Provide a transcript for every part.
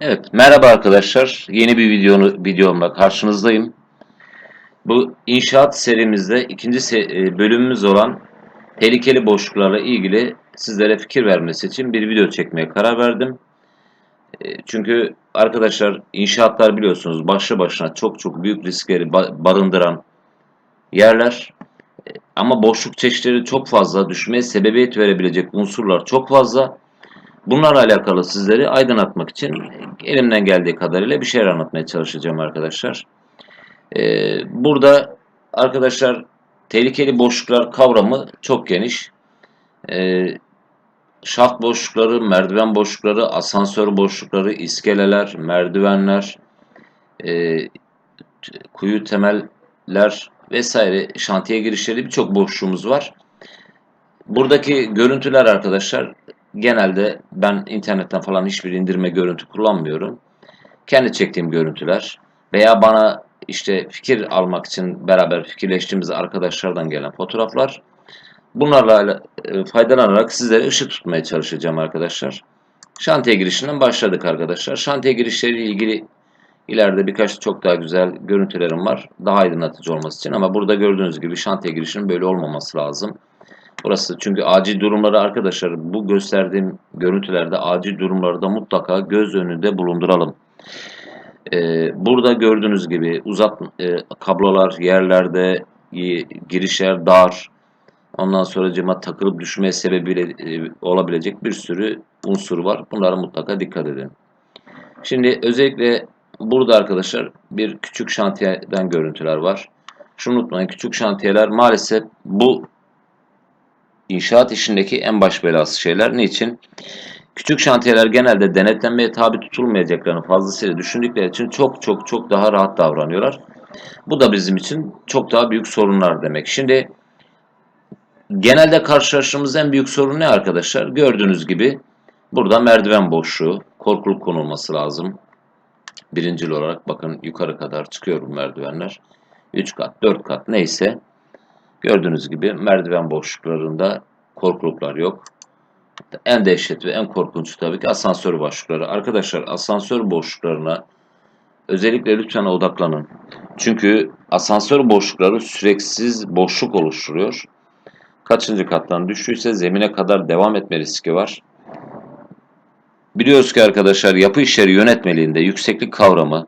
Evet, merhaba arkadaşlar. Yeni bir videonu, videomla karşınızdayım. Bu inşaat serimizde ikinci se- e, bölümümüz olan tehlikeli boşluklarla ilgili sizlere fikir vermesi için bir video çekmeye karar verdim. E, Çünkü arkadaşlar inşaatlar biliyorsunuz başlı başına çok çok büyük riskleri ba- barındıran yerler. E, Ama boşluk çeşitleri çok fazla, düşmeye sebebiyet verebilecek unsurlar çok fazla. Bunlarla alakalı sizleri aydınlatmak için elimden geldiği kadarıyla bir şeyler anlatmaya çalışacağım arkadaşlar. Ee, burada arkadaşlar tehlikeli boşluklar kavramı çok geniş. Ee, şaft boşlukları, merdiven boşlukları, asansör boşlukları, iskeleler, merdivenler, e, kuyu temeller vesaire şantiye girişleri birçok boşluğumuz var. Buradaki görüntüler arkadaşlar genelde ben internetten falan hiçbir indirme görüntü kullanmıyorum. Kendi çektiğim görüntüler veya bana işte fikir almak için beraber fikirleştiğimiz arkadaşlardan gelen fotoğraflar. Bunlarla e, faydalanarak sizlere ışık tutmaya çalışacağım arkadaşlar. Şantiye girişinden başladık arkadaşlar. Şantiye girişleriyle ilgili ileride birkaç çok daha güzel görüntülerim var. Daha aydınlatıcı olması için ama burada gördüğünüz gibi şantiye girişinin böyle olmaması lazım. Burası çünkü acil durumları arkadaşlar bu gösterdiğim görüntülerde acil durumlarda mutlaka göz önünde bulunduralım. Ee, burada gördüğünüz gibi uzat e, kablolar yerlerde e, girişler dar. Ondan sonra cima takılıp düşmeye sebebiyle e, olabilecek bir sürü unsur var. Bunlara mutlaka dikkat edin. Şimdi özellikle burada arkadaşlar bir küçük şantiyeden görüntüler var. Şunu unutmayın küçük şantiyeler maalesef bu inşaat işindeki en baş belası şeyler. Niçin? Küçük şantiyeler genelde denetlenmeye tabi tutulmayacaklarını fazlasıyla düşündükleri için çok çok çok daha rahat davranıyorlar. Bu da bizim için çok daha büyük sorunlar demek. Şimdi genelde karşılaştığımız en büyük sorun ne arkadaşlar? Gördüğünüz gibi burada merdiven boşluğu, korkuluk konulması lazım. Birincil olarak bakın yukarı kadar çıkıyor bu merdivenler. 3 kat, 4 kat neyse. Gördüğünüz gibi merdiven boşluklarında korkuluklar yok. En dehşet ve en korkunç tabii ki asansör boşlukları. Arkadaşlar asansör boşluklarına özellikle lütfen odaklanın. Çünkü asansör boşlukları süreksiz boşluk oluşturuyor. Kaçıncı kattan düştüyse zemine kadar devam etme riski var. Biliyoruz ki arkadaşlar yapı işleri yönetmeliğinde yükseklik kavramı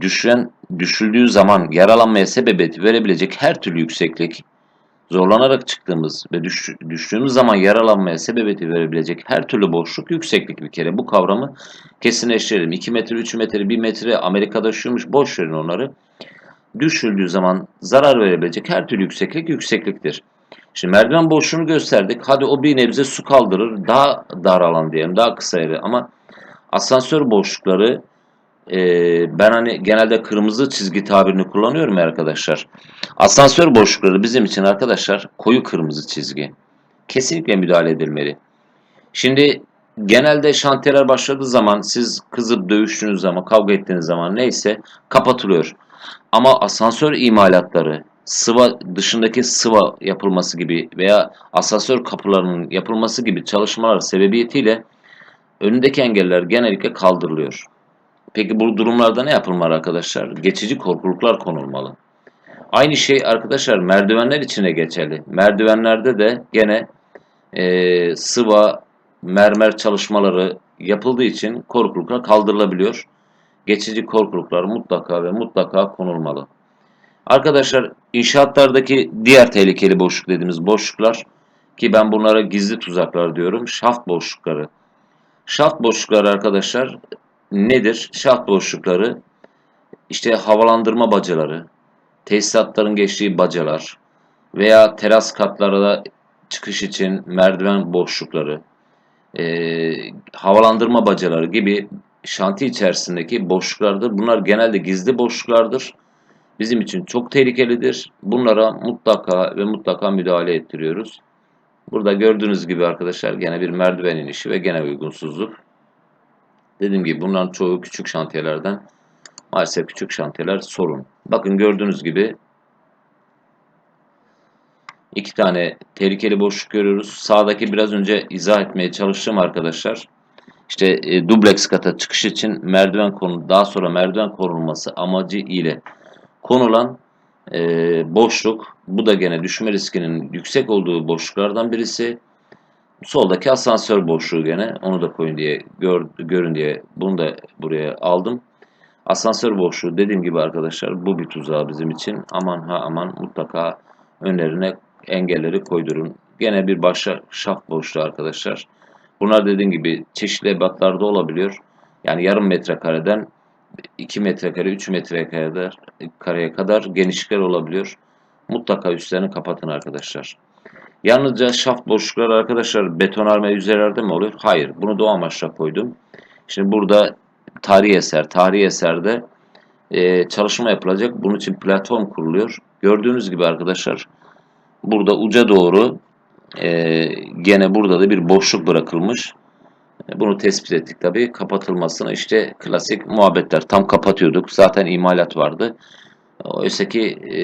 düşen düşüldüğü zaman yaralanmaya sebebiyet verebilecek her türlü yükseklik zorlanarak çıktığımız ve düş, düştüğümüz zaman yaralanmaya sebebiyet verebilecek her türlü boşluk yükseklik bir kere. Bu kavramı kesinleştirelim. 2 metre, 3 metre, 1 metre Amerika'da şuymuş boş verin onları. Düşüldüğü zaman zarar verebilecek her türlü yükseklik yüksekliktir. Şimdi merdiven boşluğunu gösterdik. Hadi o bir nebze su kaldırır. Daha dar alan diyelim. Daha kısa yeri. Ama asansör boşlukları e, ben hani genelde kırmızı çizgi tabirini kullanıyorum arkadaşlar. Asansör boşlukları bizim için arkadaşlar koyu kırmızı çizgi. Kesinlikle müdahale edilmeli. Şimdi genelde şantiyeler başladığı zaman siz kızıp dövüştüğünüz zaman kavga ettiğiniz zaman neyse kapatılıyor. Ama asansör imalatları sıva dışındaki sıva yapılması gibi veya asansör kapılarının yapılması gibi çalışmalar sebebiyetiyle önündeki engeller genellikle kaldırılıyor. Peki bu durumlarda ne yapılmalı arkadaşlar? Geçici korkuluklar konulmalı. Aynı şey arkadaşlar merdivenler içine geçerli. Merdivenlerde de gene e, sıva, mermer çalışmaları yapıldığı için korkuluklar kaldırılabiliyor. Geçici korkuluklar mutlaka ve mutlaka konulmalı. Arkadaşlar inşaatlardaki diğer tehlikeli boşluk dediğimiz boşluklar ki ben bunlara gizli tuzaklar diyorum. Şaft boşlukları. Şaft boşlukları arkadaşlar nedir? Şaft boşlukları işte havalandırma bacaları, tesisatların geçtiği bacalar veya teras katlara çıkış için merdiven boşlukları, e, havalandırma bacaları gibi şanti içerisindeki boşluklardır. Bunlar genelde gizli boşluklardır. Bizim için çok tehlikelidir. Bunlara mutlaka ve mutlaka müdahale ettiriyoruz. Burada gördüğünüz gibi arkadaşlar gene bir merdiven inişi ve gene uygunsuzluk. Dediğim gibi bunların çoğu küçük şantiyelerden. Maalesef küçük şantiyeler sorun. Bakın gördüğünüz gibi iki tane tehlikeli boşluk görüyoruz. Sağdaki biraz önce izah etmeye çalıştım arkadaşlar. işte e, dubleks kata çıkış için merdiven konu daha sonra merdiven konulması amacı ile konulan e, boşluk. Bu da gene düşme riskinin yüksek olduğu boşluklardan birisi. Soldaki asansör boşluğu gene onu da koyun diye gör, görün diye bunu da buraya aldım. Asansör boşluğu dediğim gibi arkadaşlar bu bir tuzağı bizim için. Aman ha aman mutlaka önlerine engelleri koydurun. Gene bir başa şaft boşluğu arkadaşlar. Bunlar dediğim gibi çeşitli ebatlarda olabiliyor. Yani yarım metrekareden 2 metrekare, 3 metrekare kadar, kareye kadar genişlikler olabiliyor. Mutlaka üstlerini kapatın arkadaşlar. Yalnızca şaft boşlukları arkadaşlar betonarme yüzeylerde mi oluyor? Hayır. Bunu o amaçla koydum. Şimdi burada tarihi eser, tarihi eserde e, çalışma yapılacak. Bunun için platform kuruluyor. Gördüğünüz gibi arkadaşlar burada uca doğru e, gene burada da bir boşluk bırakılmış. E, Bunu tespit ettik tabii. Kapatılmasına işte klasik muhabbetler. Tam kapatıyorduk. Zaten imalat vardı. Oysa ki e,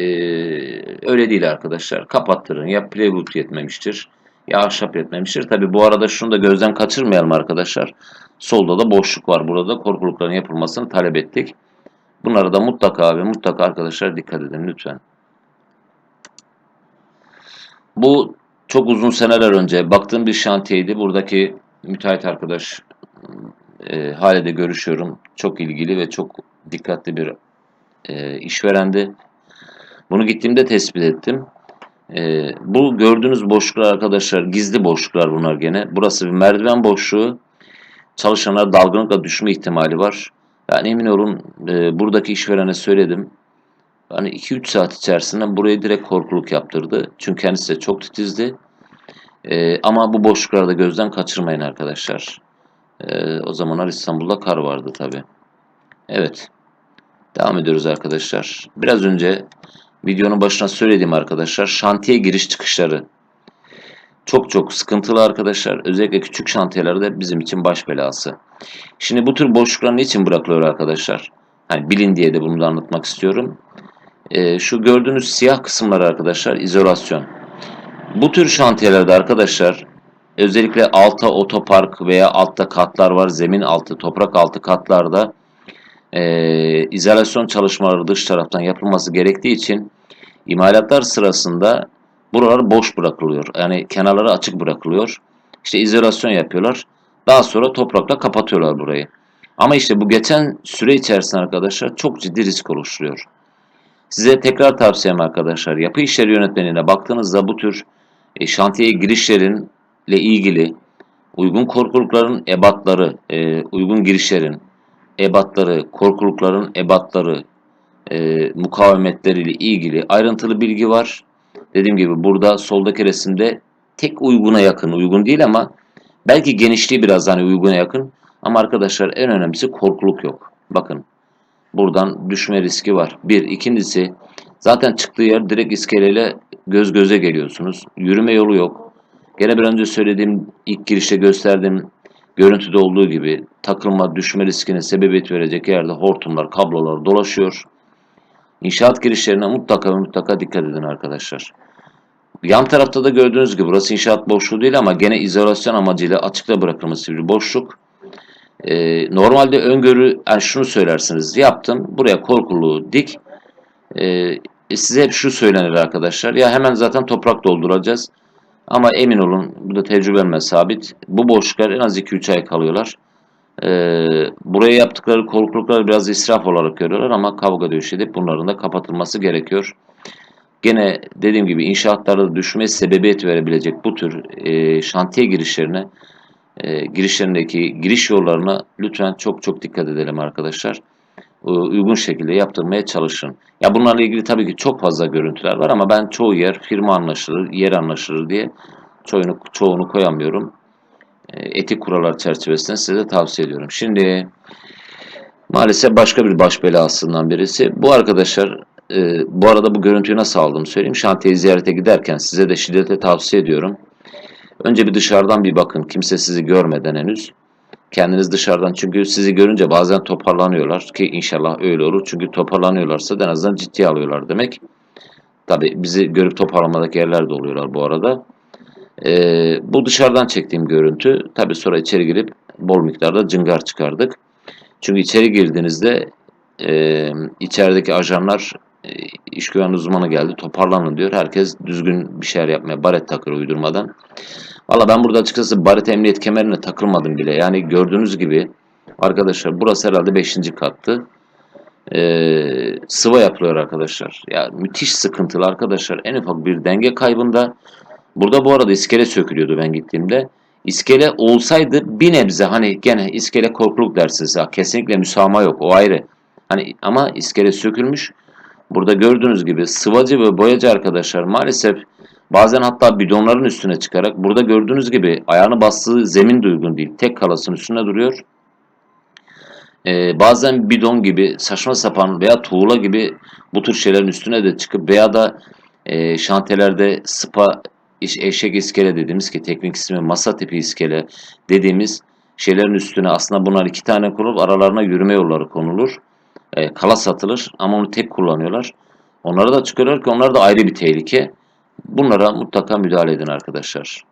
öyle değil arkadaşlar. Kapattırın. Ya plywood yetmemiştir ya ahşap yetmemiştir. Tabii bu arada şunu da gözden kaçırmayalım arkadaşlar. Solda da boşluk var. Burada da korkulukların yapılmasını talep ettik. Bunlara da mutlaka ve mutlaka arkadaşlar dikkat edin lütfen. Bu çok uzun seneler önce baktığım bir şantiyeydi. Buradaki müteahhit arkadaş e, hala de görüşüyorum. Çok ilgili ve çok dikkatli bir e, işverendi. Bunu gittiğimde tespit ettim. E, bu gördüğünüz boşluklar arkadaşlar gizli boşluklar bunlar gene. Burası bir merdiven boşluğu. Çalışanlar dalgınlıkla düşme ihtimali var. Yani emin olun e, buradaki işverene söyledim. Hani 2-3 saat içerisinde burayı direkt korkuluk yaptırdı. Çünkü kendisi de çok titizdi. E, ama bu boşlukları da gözden kaçırmayın arkadaşlar. E, o zamanlar İstanbul'da kar vardı tabi. Evet. Devam ediyoruz arkadaşlar. Biraz önce videonun başına söylediğim arkadaşlar şantiye giriş çıkışları. Çok çok sıkıntılı arkadaşlar. Özellikle küçük şantiyelerde bizim için baş belası. Şimdi bu tür boşluklar niçin bırakılıyor arkadaşlar? Hani bilin diye de bunu da anlatmak istiyorum. Ee, şu gördüğünüz siyah kısımlar arkadaşlar izolasyon. Bu tür şantiyelerde arkadaşlar özellikle alta otopark veya altta katlar var. Zemin altı, toprak altı katlarda e, izolasyon çalışmaları dış taraftan yapılması gerektiği için imalatlar sırasında buralar boş bırakılıyor. Yani kenarları açık bırakılıyor. İşte izolasyon yapıyorlar. Daha sonra toprakla kapatıyorlar burayı. Ama işte bu geçen süre içerisinde arkadaşlar çok ciddi risk oluşturuyor. Size tekrar tavsiyem arkadaşlar yapı işleri yönetmeliğine baktığınızda bu tür e, şantiye girişlerinle ilgili uygun korkulukların ebatları, e, uygun girişlerin ebatları, korkulukların ebatları, e, mukavemetleriyle ilgili ayrıntılı bilgi var. Dediğim gibi burada soldaki resimde tek uyguna yakın, uygun değil ama belki genişliği biraz hani uyguna yakın. Ama arkadaşlar en önemlisi korkuluk yok. Bakın buradan düşme riski var. Bir. ikincisi zaten çıktığı yer direkt iskeleyle göz göze geliyorsunuz. Yürüme yolu yok. Gene bir önce söylediğim ilk girişte gösterdiğim görüntüde olduğu gibi takılma düşme riskine sebebiyet verecek yerde hortumlar, kablolar dolaşıyor. İnşaat girişlerine mutlaka mutlaka dikkat edin arkadaşlar. Yan tarafta da gördüğünüz gibi burası inşaat boşluğu değil ama gene izolasyon amacıyla açıkta bırakılması bir boşluk. Ee, normalde öngörü, yani şunu söylersiniz yaptım buraya korkuluğu dik. Ee, size hep şu söylenir arkadaşlar ya hemen zaten toprak dolduracağız. Ama emin olun bu da tecrübemle sabit. Bu boşluklar en az 2-3 ay kalıyorlar. Ee, buraya yaptıkları korkulukları biraz israf olarak görüyorlar ama kavga dövüş edip bunların da kapatılması gerekiyor. Gene dediğim gibi inşaatlarda düşme sebebiyet verebilecek bu tür e, şantiye girişlerine e, girişlerindeki giriş yollarına lütfen çok çok dikkat edelim arkadaşlar. E, uygun şekilde yaptırmaya çalışın. Ya bunlarla ilgili tabii ki çok fazla görüntüler var ama ben çoğu yer firma anlaşılır, yer anlaşılır diye çoğunu, çoğunu koyamıyorum. E, etik kurallar çerçevesinde size tavsiye ediyorum. Şimdi maalesef başka bir baş belasından birisi. Bu arkadaşlar e, bu arada bu görüntüyü nasıl aldım söyleyeyim. Şantiye ziyarete giderken size de şiddetle tavsiye ediyorum. Önce bir dışarıdan bir bakın. Kimse sizi görmeden henüz. Kendiniz dışarıdan çünkü sizi görünce bazen toparlanıyorlar ki inşallah öyle olur. Çünkü toparlanıyorlarsa en azından ciddiye alıyorlar demek. Tabi bizi görüp toparlamadaki yerler de oluyorlar bu arada. Ee, bu dışarıdan çektiğim görüntü. Tabi sonra içeri girip bol miktarda cıngar çıkardık. Çünkü içeri girdiğinizde e, içerideki ajanlar e, iş güven uzmanı geldi toparlanın diyor. Herkes düzgün bir şeyler yapmaya baret takır uydurmadan. Valla ben burada açıkçası baret emniyet kemerine takılmadım bile. Yani gördüğünüz gibi arkadaşlar burası herhalde 5. kattı. Ee, sıva yapılıyor arkadaşlar. Ya müthiş sıkıntılı arkadaşlar. En ufak bir denge kaybında. Burada bu arada iskele sökülüyordu ben gittiğimde. İskele olsaydı bir nebze hani gene iskele korkuluk dersiniz. Ha, kesinlikle müsamaha yok o ayrı. Hani ama iskele sökülmüş. Burada gördüğünüz gibi sıvacı ve boyacı arkadaşlar maalesef bazen hatta bidonların üstüne çıkarak burada gördüğünüz gibi ayağını bastığı zemin de uygun değil. Tek kalasın üstünde duruyor. Ee, bazen bidon gibi saçma sapan veya tuğla gibi bu tür şeylerin üstüne de çıkıp veya da e, şantelerde spa eşek iskele dediğimiz ki teknik ismi masa tipi iskele dediğimiz şeylerin üstüne aslında bunlar iki tane konulup aralarına yürüme yolları konulur. E, kala satılır ama onu tek kullanıyorlar. Onlara da çıkıyorlar ki onlar da ayrı bir tehlike. Bunlara mutlaka müdahale edin arkadaşlar.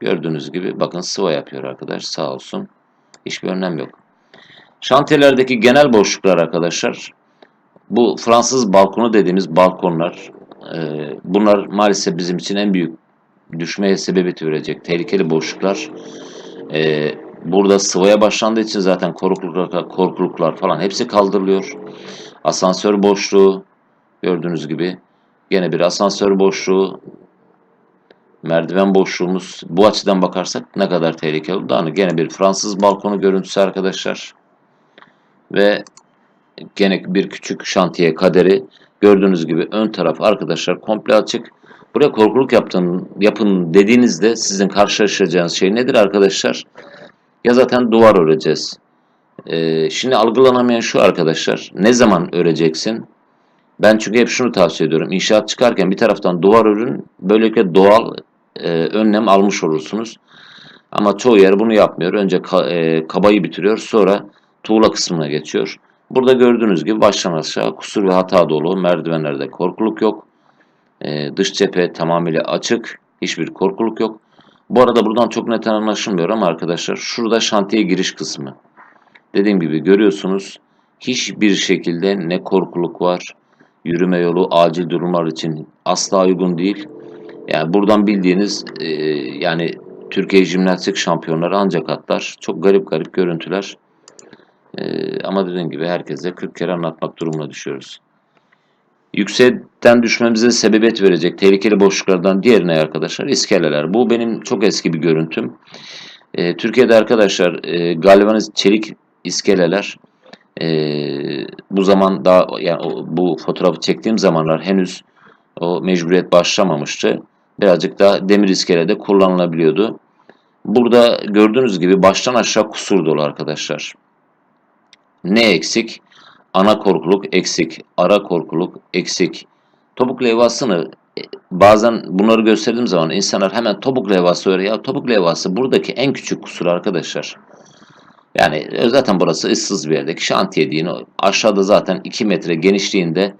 Gördüğünüz gibi bakın sıva yapıyor arkadaş sağ olsun. Hiçbir önlem yok. Şantiyelerdeki genel boşluklar arkadaşlar. Bu Fransız balkonu dediğimiz balkonlar. e, bunlar maalesef bizim için en büyük düşmeye sebebiyet verecek tehlikeli boşluklar. E, burada sıvaya başlandığı için zaten korkuluklar, korkuluklar falan hepsi kaldırılıyor. Asansör boşluğu gördüğünüz gibi gene bir asansör boşluğu merdiven boşluğumuz bu açıdan bakarsak ne kadar tehlikeli oldu. Hani gene bir Fransız balkonu görüntüsü arkadaşlar. Ve gene bir küçük şantiye kaderi gördüğünüz gibi ön taraf arkadaşlar komple açık. Buraya korkuluk yaptın, yapın dediğinizde sizin karşılaşacağınız şey nedir arkadaşlar? Ya zaten duvar öreceğiz. Ee, şimdi algılanamayan şu arkadaşlar. Ne zaman öreceksin? Ben çünkü hep şunu tavsiye ediyorum. İnşaat çıkarken bir taraftan duvar örün. Böylelikle doğal e, önlem almış olursunuz. Ama çoğu yer bunu yapmıyor. Önce ka- e, kabayı bitiriyor. Sonra tuğla kısmına geçiyor. Burada gördüğünüz gibi baştan aşağı kusur ve hata dolu. Merdivenlerde korkuluk yok. E, dış cephe tamamıyla açık. Hiçbir korkuluk yok. Bu arada buradan çok net anlaşılmıyor ama arkadaşlar şurada şantiye giriş kısmı. Dediğim gibi görüyorsunuz hiçbir şekilde ne korkuluk var. Yürüme yolu acil durumlar için asla uygun değil. Yani buradan bildiğiniz e, yani Türkiye jimnastik şampiyonları ancak atlar. Çok garip garip görüntüler. E, ama dediğim gibi herkese 40 kere anlatmak durumuna düşüyoruz. Yüksekten düşmemize sebebiyet verecek tehlikeli boşluklardan diğerine arkadaşlar iskeleler. Bu benim çok eski bir görüntüm. E, Türkiye'de arkadaşlar e, galvaniz çelik iskeleler e, bu zaman daha yani bu fotoğrafı çektiğim zamanlar henüz o mecburiyet başlamamıştı. Birazcık daha demir iskelede kullanılabiliyordu. Burada gördüğünüz gibi baştan aşağı kusur dolu arkadaşlar. Ne eksik? Ana korkuluk eksik, ara korkuluk eksik. Topuk levhasını e, bazen bunları gösterdiğim zaman insanlar hemen topuk levhası öğreniyor. Ya topuk levhası buradaki en küçük kusur arkadaşlar. Yani e, zaten burası ıssız bir yerdeki şantiye deyin. Aşağıda zaten 2 metre genişliğinde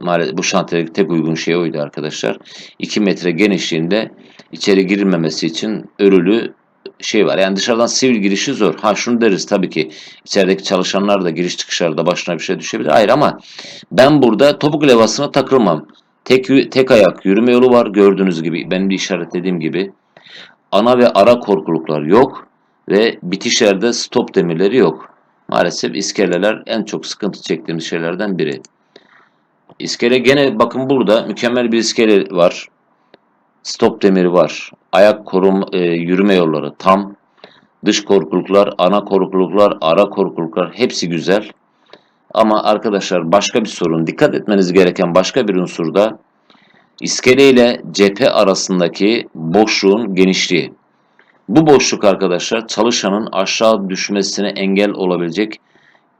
maalesef bu şantiyedeki tek uygun şey oydu arkadaşlar. 2 metre genişliğinde içeri girilmemesi için örülü şey var. Yani dışarıdan sivil girişi zor. Ha şunu deriz tabii ki içerideki çalışanlar da giriş çıkışlarda başına bir şey düşebilir. Hayır ama ben burada topuk levhasına takılmam. Tek, tek ayak yürüme yolu var gördüğünüz gibi. Benim de işaretlediğim gibi. Ana ve ara korkuluklar yok ve bitişlerde stop demirleri yok. Maalesef iskeleler en çok sıkıntı çektiğimiz şeylerden biri. İskele gene bakın burada mükemmel bir iskele var. Stop demiri var. Ayak korum e, yürüme yolları tam. Dış korkuluklar, ana korkuluklar, ara korkuluklar hepsi güzel. Ama arkadaşlar başka bir sorun. Dikkat etmeniz gereken başka bir unsur da iskele ile cephe arasındaki boşluğun genişliği. Bu boşluk arkadaşlar çalışanın aşağı düşmesine engel olabilecek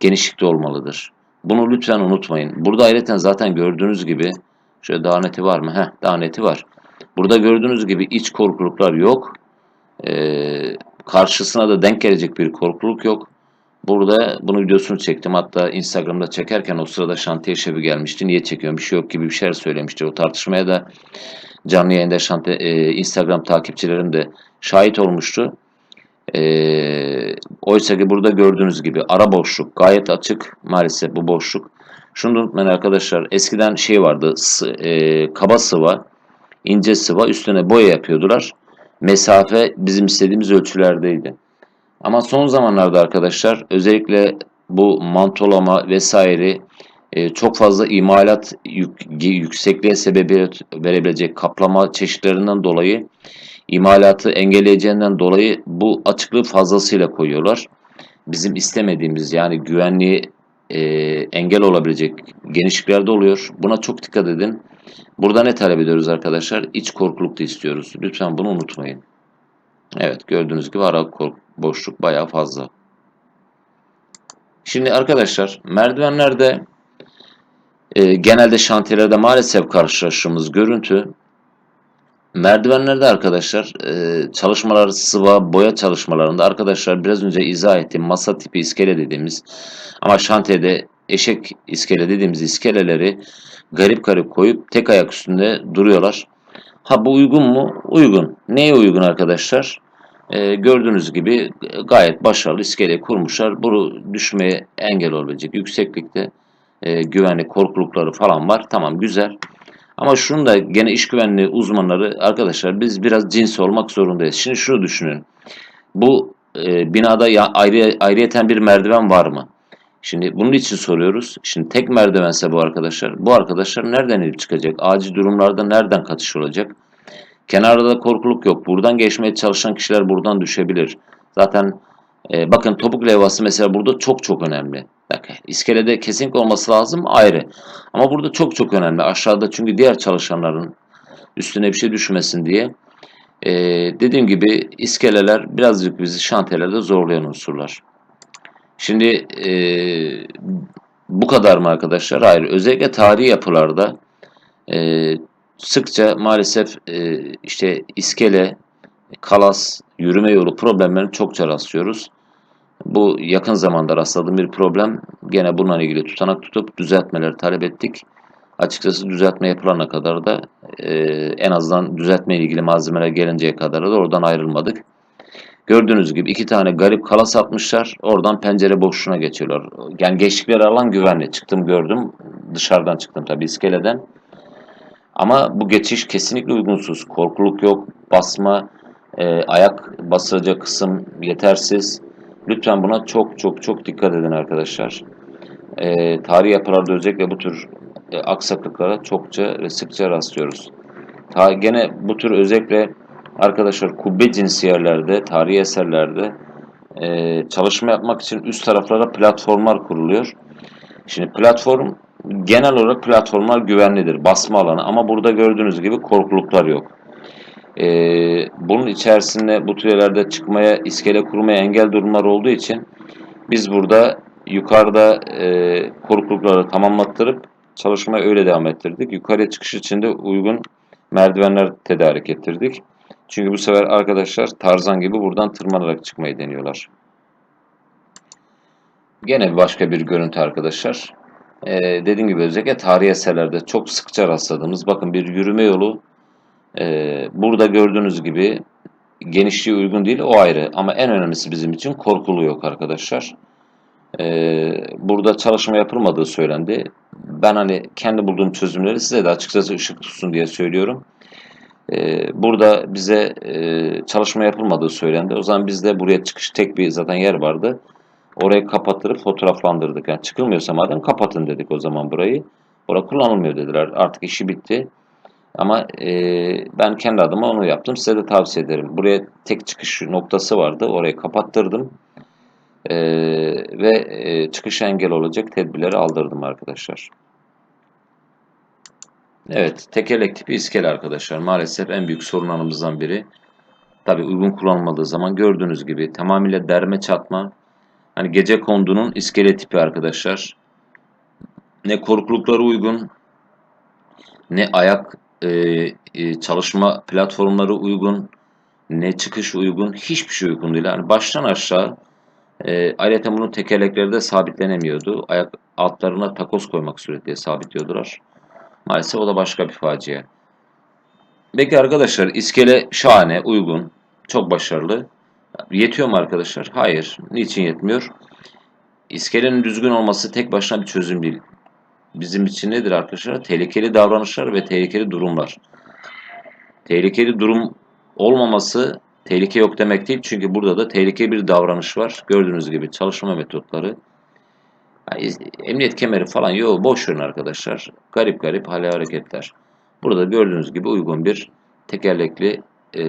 genişlikte olmalıdır. Bunu lütfen unutmayın. Burada ayrıca zaten gördüğünüz gibi şöyle daha neti var mı? Heh, daha neti var. Burada gördüğünüz gibi iç korkuluklar yok. Ee, karşısına da denk gelecek bir korkuluk yok. Burada bunu videosunu çektim. Hatta Instagram'da çekerken o sırada şantiye şefi gelmişti. Niye çekiyorum bir şey yok gibi bir şeyler söylemişti. O tartışmaya da canlı yayında şantiye, e, Instagram takipçilerim de şahit olmuştu. Ee, oysa ki burada gördüğünüz gibi ara boşluk gayet açık. Maalesef bu boşluk. Şunu unutmayın arkadaşlar. Eskiden şey vardı. e, kaba sıva, ince sıva üstüne boya yapıyordular. Mesafe bizim istediğimiz ölçülerdeydi. Ama son zamanlarda arkadaşlar özellikle bu mantolama vesaire e, çok fazla imalat yük- yüksekliğe sebebiyet verebilecek kaplama çeşitlerinden dolayı imalatı engelleyeceğinden dolayı bu açıklığı fazlasıyla koyuyorlar. Bizim istemediğimiz yani güvenliği e, engel olabilecek genişliklerde oluyor. Buna çok dikkat edin. Burada ne talep ediyoruz arkadaşlar? İç korkuluk da istiyoruz. Lütfen bunu unutmayın. Evet gördüğünüz gibi ara boşluk bayağı fazla. Şimdi arkadaşlar merdivenlerde e, genelde şantiyelerde maalesef karşılaştığımız görüntü merdivenlerde arkadaşlar e, çalışmalar sıva boya çalışmalarında arkadaşlar biraz önce izah ettiğim masa tipi iskele dediğimiz ama şantiyede eşek iskele dediğimiz iskeleleri garip garip koyup tek ayak üstünde duruyorlar. Ha bu uygun mu? Uygun. Neye uygun arkadaşlar? Ee, gördüğünüz gibi gayet başarılı iskele kurmuşlar. Bu düşmeye engel olabilecek yükseklikte e, güvenlik korkulukları falan var. Tamam güzel. Ama şunu da gene iş güvenliği uzmanları arkadaşlar biz biraz cins olmak zorundayız. Şimdi şunu düşünün. Bu e, binada ya, ayrı, ayrıyeten bir merdiven var mı? Şimdi bunun için soruyoruz. Şimdi tek merdivense bu arkadaşlar. Bu arkadaşlar nereden inip çıkacak? Acil durumlarda nereden kaçış olacak? Kenarda da korkuluk yok. Buradan geçmeye çalışan kişiler buradan düşebilir. Zaten e, bakın topuk levhası mesela burada çok çok önemli. Bak, iskelede kesinlikle olması lazım ayrı. Ama burada çok çok önemli. Aşağıda çünkü diğer çalışanların üstüne bir şey düşmesin diye. E, dediğim gibi iskeleler birazcık bizi şantiyelerde zorlayan unsurlar. Şimdi e, bu kadar mı arkadaşlar? Hayır. Özellikle tarihi yapılarda e, sıkça maalesef e, işte iskele, kalas, yürüme yolu problemlerini çokça rastlıyoruz. Bu yakın zamanda rastladığım bir problem. Gene bununla ilgili tutanak tutup düzeltmeleri talep ettik. Açıkçası düzeltme yapılana kadar da e, en azından düzeltme ilgili malzemeler gelinceye kadar da oradan ayrılmadık. Gördüğünüz gibi iki tane garip kalas atmışlar. Oradan pencere boşluğuna geçiyorlar. Yani geçtikleri alan güvenli. Çıktım gördüm. Dışarıdan çıktım tabii iskeleden. Ama bu geçiş kesinlikle uygunsuz. Korkuluk yok, basma, e, ayak basılacak kısım yetersiz. Lütfen buna çok çok çok dikkat edin arkadaşlar. E, tarihi yapılarda özellikle bu tür e, aksaklıklara çokça ve sıkça rastlıyoruz. Ta, gene bu tür özellikle arkadaşlar kubbe cinsi yerlerde, tarihi eserlerde e, çalışma yapmak için üst taraflara platformlar kuruluyor. Şimdi platform genel olarak platformlar güvenlidir. Basma alanı ama burada gördüğünüz gibi korkuluklar yok. Ee, bunun içerisinde bu tür yerlerde çıkmaya, iskele kurmaya engel durumlar olduğu için biz burada yukarıda e, korkulukları tamamlattırıp çalışmaya öyle devam ettirdik. Yukarıya çıkış için de uygun merdivenler tedarik ettirdik. Çünkü bu sefer arkadaşlar Tarzan gibi buradan tırmanarak çıkmayı deniyorlar. Gene başka bir görüntü arkadaşlar. Ee, dediğim gibi özellikle tarihi eserlerde çok sıkça rastladığımız bakın bir yürüme yolu ee, burada gördüğünüz gibi genişliği uygun değil o ayrı ama en önemlisi bizim için korkulu yok arkadaşlar. Ee, burada çalışma yapılmadığı söylendi. Ben hani kendi bulduğum çözümleri size de açıkçası ışık tutsun diye söylüyorum. Ee, burada bize e, çalışma yapılmadığı söylendi. O zaman bizde buraya çıkış tek bir zaten yer vardı. Orayı kapattırıp fotoğraflandırdık. Yani çıkılmıyorsa madem kapatın dedik o zaman burayı. Orada kullanılmıyor dediler. Artık işi bitti. Ama e, ben kendi adıma onu yaptım. Size de tavsiye ederim. Buraya tek çıkış noktası vardı. Orayı kapattırdım. E, ve e, çıkışa engel olacak tedbirleri aldırdım arkadaşlar. Evet, tekerlek tipi iskele arkadaşlar. Maalesef en büyük sorunlarımızdan biri. Tabi uygun kullanılmadığı zaman gördüğünüz gibi tamamıyla derme çatma. Hani gece kondunun iskele tipi arkadaşlar. Ne korkulukları uygun, ne ayak e, e, çalışma platformları uygun, ne çıkış uygun, hiçbir şey uygun değil. Yani baştan aşağı e, ayrıca bunun tekerlekleri de sabitlenemiyordu. Ayak altlarına takoz koymak suretiyle sabitliyordular. Maalesef o da başka bir facia. Peki arkadaşlar iskele şahane, uygun, çok başarılı. Yetiyor mu arkadaşlar? Hayır. Niçin yetmiyor? İskelenin düzgün olması tek başına bir çözüm değil. Bizim için nedir arkadaşlar? Tehlikeli davranışlar ve tehlikeli durumlar. Tehlikeli durum olmaması tehlike yok demek değil. Çünkü burada da tehlikeli bir davranış var. Gördüğünüz gibi çalışma metotları. Yani emniyet kemeri falan yok. Boş verin arkadaşlar. Garip garip hale hareketler. Burada gördüğünüz gibi uygun bir tekerlekli e,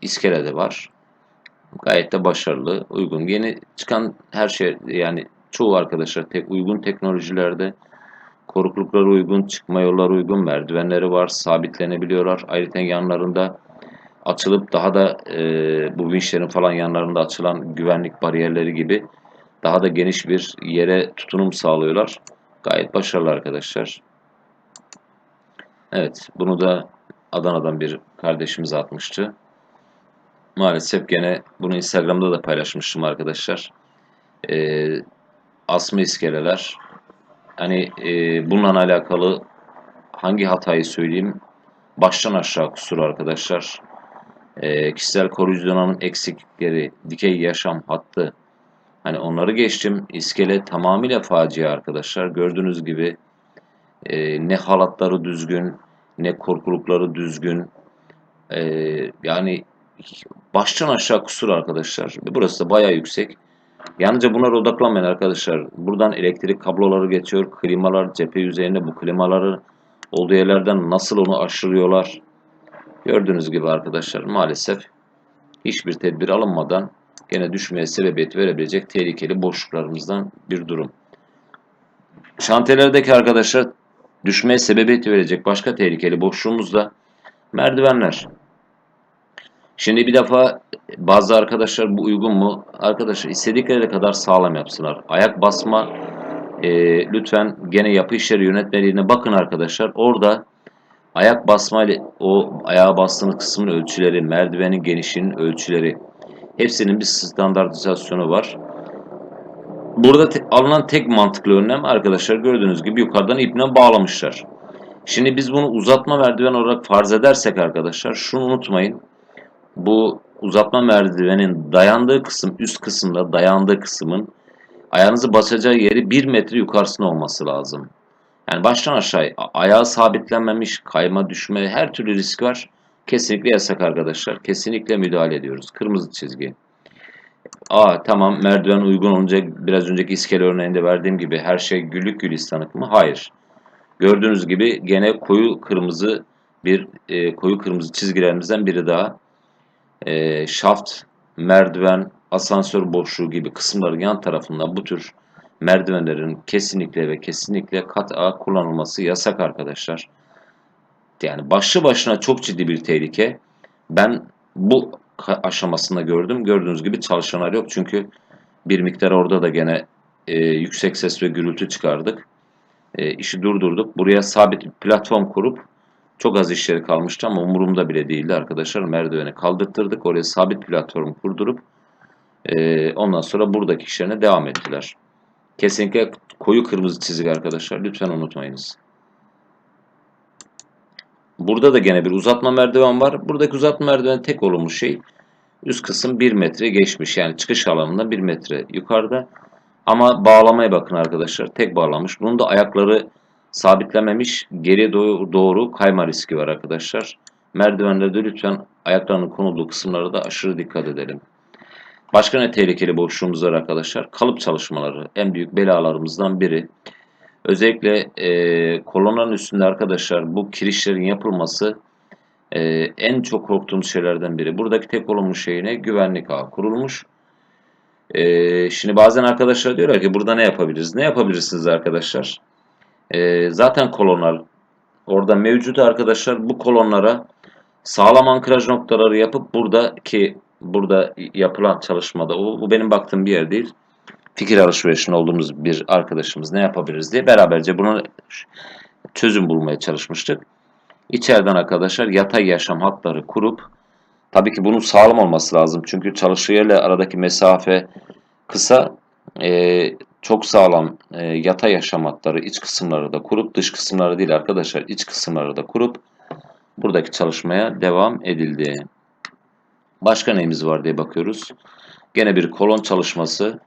iskele de var. Gayet de başarılı, uygun. Yeni çıkan her şey yani çoğu arkadaşlar tek uygun teknolojilerde koruklukları uygun, çıkma yolları uygun, merdivenleri var, sabitlenebiliyorlar. Ayrıca yanlarında açılıp daha da e, bu vinçlerin falan yanlarında açılan güvenlik bariyerleri gibi daha da geniş bir yere tutunum sağlıyorlar. Gayet başarılı arkadaşlar. Evet, bunu da Adana'dan bir kardeşimiz atmıştı. Maalesef gene bunu Instagram'da da paylaşmıştım arkadaşlar. Ee, asma iskeleler. Hani e, bununla alakalı hangi hatayı söyleyeyim? Baştan aşağı kusur arkadaşlar. Ee, kişisel koruyucu donanım eksiklikleri, dikey yaşam hattı. Hani onları geçtim. İskele tamamıyla facia arkadaşlar. Gördüğünüz gibi e, ne halatları düzgün, ne korkulukları düzgün. E, yani baştan aşağı kusur arkadaşlar. Burası da bayağı yüksek. Yalnızca bunlara odaklanmayın arkadaşlar. Buradan elektrik kabloları geçiyor. Klimalar cephe yüzeyinde bu klimaları olduğu yerlerden nasıl onu aşırıyorlar. Gördüğünüz gibi arkadaşlar maalesef hiçbir tedbir alınmadan gene düşmeye sebebiyet verebilecek tehlikeli boşluklarımızdan bir durum. Şantiyelerdeki arkadaşlar düşmeye sebebiyet verecek başka tehlikeli boşluğumuz da merdivenler. Şimdi bir defa bazı arkadaşlar bu uygun mu? Arkadaşlar istedikleri kadar sağlam yapsınlar. Ayak basma e, lütfen gene yapı işleri yönetmeliğine bakın arkadaşlar. Orada ayak basma o ayağa bastığınız kısmın ölçüleri, merdivenin genişliğinin ölçüleri hepsinin bir standartizasyonu var. Burada te alınan tek mantıklı önlem arkadaşlar gördüğünüz gibi yukarıdan iple bağlamışlar. Şimdi biz bunu uzatma merdiven olarak farz edersek arkadaşlar şunu unutmayın bu uzatma merdivenin dayandığı kısım üst kısımda dayandığı kısmın ayağınızı basacağı yeri 1 metre yukarısında olması lazım. Yani baştan aşağı ayağı sabitlenmemiş, kayma, düşme her türlü risk var. Kesinlikle yasak arkadaşlar. Kesinlikle müdahale ediyoruz. Kırmızı çizgi. Aa tamam merdiven uygun olunca biraz önceki iskele örneğinde verdiğim gibi her şey güllük gülistanlık mı? Hayır. Gördüğünüz gibi gene koyu kırmızı bir e, koyu kırmızı çizgilerimizden biri daha e, şaft, merdiven, asansör boşluğu gibi kısımların yan tarafında bu tür merdivenlerin kesinlikle ve kesinlikle kat A kullanılması yasak arkadaşlar. Yani başlı başına çok ciddi bir tehlike. Ben bu aşamasında gördüm. Gördüğünüz gibi çalışanlar yok. Çünkü bir miktar orada da gene e, yüksek ses ve gürültü çıkardık. E, işi durdurduk. Buraya sabit bir platform kurup çok az işleri kalmıştı ama umurumda bile değildi arkadaşlar. Merdiveni kaldırttırdık. Oraya sabit platform kurdurup e, ondan sonra buradaki işlerine devam ettiler. Kesinlikle koyu kırmızı çizik arkadaşlar. Lütfen unutmayınız. Burada da gene bir uzatma merdiven var. Buradaki uzatma merdiven tek olumlu şey üst kısım 1 metre geçmiş. Yani çıkış alanından 1 metre yukarıda. Ama bağlamaya bakın arkadaşlar. Tek bağlamış. Bunun da ayakları sabitlememiş geriye doğru, doğru kayma riski var arkadaşlar. Merdivenlerde lütfen ayaklarının konulduğu kısımlara da aşırı dikkat edelim. Başka ne tehlikeli boşluğumuz var arkadaşlar? Kalıp çalışmaları en büyük belalarımızdan biri. Özellikle e, kolonların üstünde arkadaşlar bu kirişlerin yapılması e, en çok korktuğumuz şeylerden biri. Buradaki tek olumlu şey ne? Güvenlik ağı kurulmuş. E, şimdi bazen arkadaşlar diyorlar ki burada ne yapabiliriz? Ne yapabilirsiniz arkadaşlar? E, zaten kolonlar orada mevcut arkadaşlar. Bu kolonlara sağlam ankraj noktaları yapıp buradaki burada yapılan çalışmada o bu benim baktığım bir yer değil. Fikir alışverişinde olduğumuz bir arkadaşımız ne yapabiliriz diye beraberce bunu çözüm bulmaya çalışmıştık. İçeriden arkadaşlar yatay yaşam hatları kurup tabii ki bunun sağlam olması lazım. Çünkü çalışır yerle aradaki mesafe kısa. E, çok sağlam e, yatay yaşam hatları iç kısımları da kurup dış kısımları değil arkadaşlar iç kısımları da kurup buradaki çalışmaya devam edildi. Başka neyimiz var diye bakıyoruz. Gene bir kolon çalışması.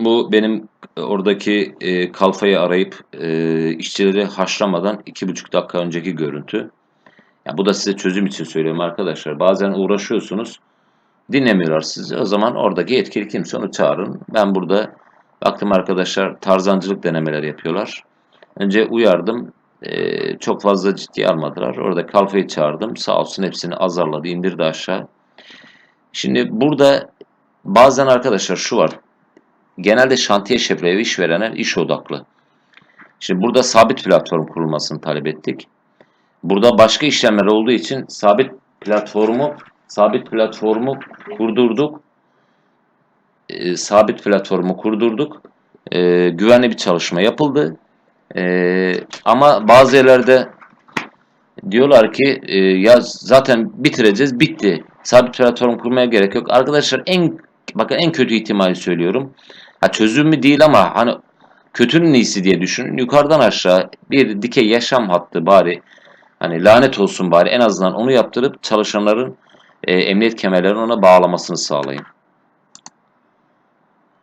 Bu benim oradaki e, kalfayı arayıp e, işçileri haşlamadan iki buçuk dakika önceki görüntü. Ya bu da size çözüm için söylüyorum arkadaşlar. Bazen uğraşıyorsunuz, dinlemiyorlar sizi. O zaman oradaki yetkili kimse onu çağırın. Ben burada baktım arkadaşlar tarzancılık denemeler yapıyorlar. Önce uyardım. e, çok fazla ciddiye almadılar. Orada kalfayı çağırdım. Sağ olsun hepsini azarladı, indirdi aşağı. Şimdi burada bazen arkadaşlar şu var. Genelde şantiye şefleri ve işverenler iş odaklı. Şimdi burada sabit platform kurulmasını talep ettik. Burada başka işlemler olduğu için sabit platformu sabit platformu kurdurduk. Ee, sabit platformu kurdurduk. Ee, güvenli bir çalışma yapıldı. Ee, ama bazı yerlerde diyorlar ki e, ya zaten bitireceğiz bitti. Sabit platform kurmaya gerek yok. Arkadaşlar en bakın en kötü ihtimali söylüyorum. Ha çözümü değil ama hani kötünün iyisi diye düşünün. Yukarıdan aşağı bir dikey yaşam hattı bari hani lanet olsun bari en azından onu yaptırıp çalışanların e, emniyet kemerlerini ona bağlamasını sağlayın.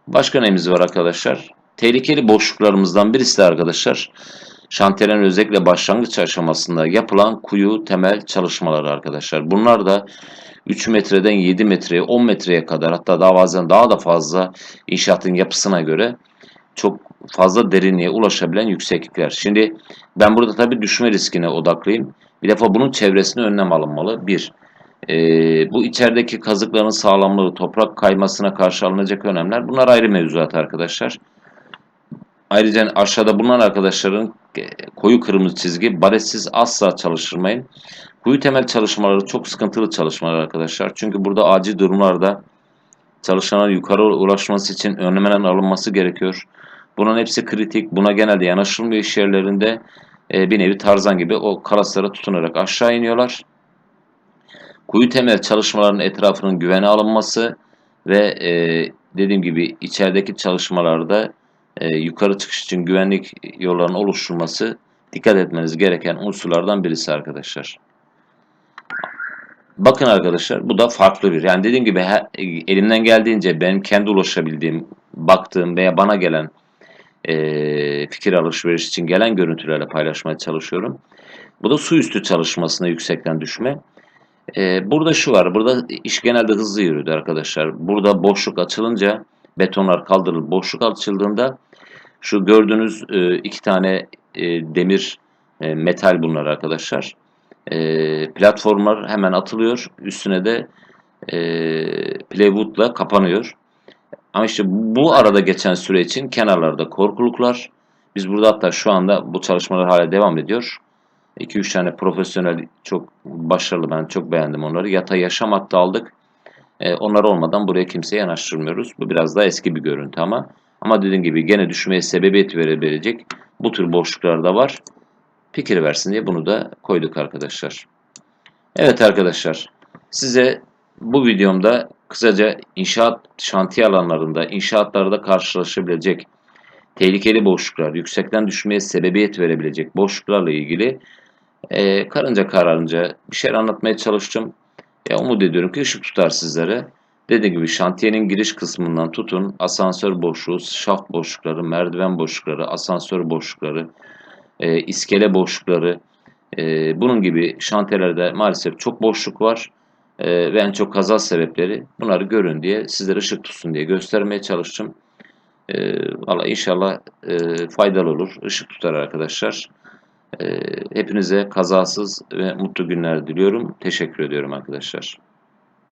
Başka neyimiz var arkadaşlar? Tehlikeli boşluklarımızdan birisi de arkadaşlar şantiyelerin özellikle başlangıç aşamasında yapılan kuyu temel çalışmaları arkadaşlar. Bunlar da 3 metreden 7 metreye 10 metreye kadar hatta daha bazen daha da fazla inşaatın yapısına göre çok fazla derinliğe ulaşabilen yükseklikler. Şimdi ben burada tabii düşme riskine odaklıyım. Bir defa bunun çevresine önlem alınmalı. Bir, e, bu içerideki kazıkların sağlamlığı, toprak kaymasına karşı alınacak önlemler bunlar ayrı mevzuat arkadaşlar. Ayrıca aşağıda bulunan arkadaşların e, koyu kırmızı çizgi baretsiz asla çalıştırmayın. Kuyu temel çalışmaları çok sıkıntılı çalışmalar arkadaşlar. Çünkü burada acil durumlarda çalışanlar yukarı ulaşması için önlemlerin alınması gerekiyor. Bunun hepsi kritik. Buna genelde yanaşılmıyor iş yerlerinde. E, bir nevi tarzan gibi o kalaslara tutunarak aşağı iniyorlar. Kuyu temel çalışmaların etrafının güvene alınması ve e, dediğim gibi içerideki çalışmalarda e, yukarı çıkış için güvenlik yollarının oluşturulması dikkat etmeniz gereken unsurlardan birisi arkadaşlar. Bakın arkadaşlar bu da farklı bir. Yani dediğim gibi her, elimden geldiğince benim kendi ulaşabildiğim, baktığım veya bana gelen e, fikir alışveriş için gelen görüntülerle paylaşmaya çalışıyorum. Bu da su üstü çalışmasına yüksekten düşme. E, burada şu var. Burada iş genelde hızlı yürüdü arkadaşlar. Burada boşluk açılınca betonlar kaldırılıp boşluk açıldığında şu gördüğünüz e, iki tane e, demir e, metal bunlar arkadaşlar. E, platformlar hemen atılıyor. Üstüne de e, plywoodla kapanıyor. Ama işte bu arada geçen süre için kenarlarda korkuluklar. Biz burada hatta şu anda bu çalışmalar hala devam ediyor. 2-3 tane profesyonel çok başarılı ben çok beğendim onları. Yatay yaşam hattı aldık. E, onlar olmadan buraya kimseye yanaştırmıyoruz. Bu biraz daha eski bir görüntü ama. Ama dediğim gibi gene düşmeye sebebiyet verebilecek bu tür boşluklar da var. Fikir versin diye bunu da koyduk arkadaşlar. Evet arkadaşlar size bu videomda kısaca inşaat şantiye alanlarında, inşaatlarda karşılaşabilecek tehlikeli boşluklar, yüksekten düşmeye sebebiyet verebilecek boşluklarla ilgili e, karınca kararınca bir şeyler anlatmaya çalıştım. E, umut ediyorum ki ışık tutar sizlere. Dediğim gibi şantiyenin giriş kısmından tutun asansör boşluğu, şaft boşlukları, merdiven boşlukları, asansör boşlukları, e, iskele boşlukları, e, bunun gibi şantiyelerde maalesef çok boşluk var e, ve en çok kaza sebepleri bunları görün diye sizlere ışık tutsun diye göstermeye çalıştım. E, Valla inşallah e, faydalı olur, ışık tutar arkadaşlar. E, hepinize kazasız ve mutlu günler diliyorum. Teşekkür ediyorum arkadaşlar.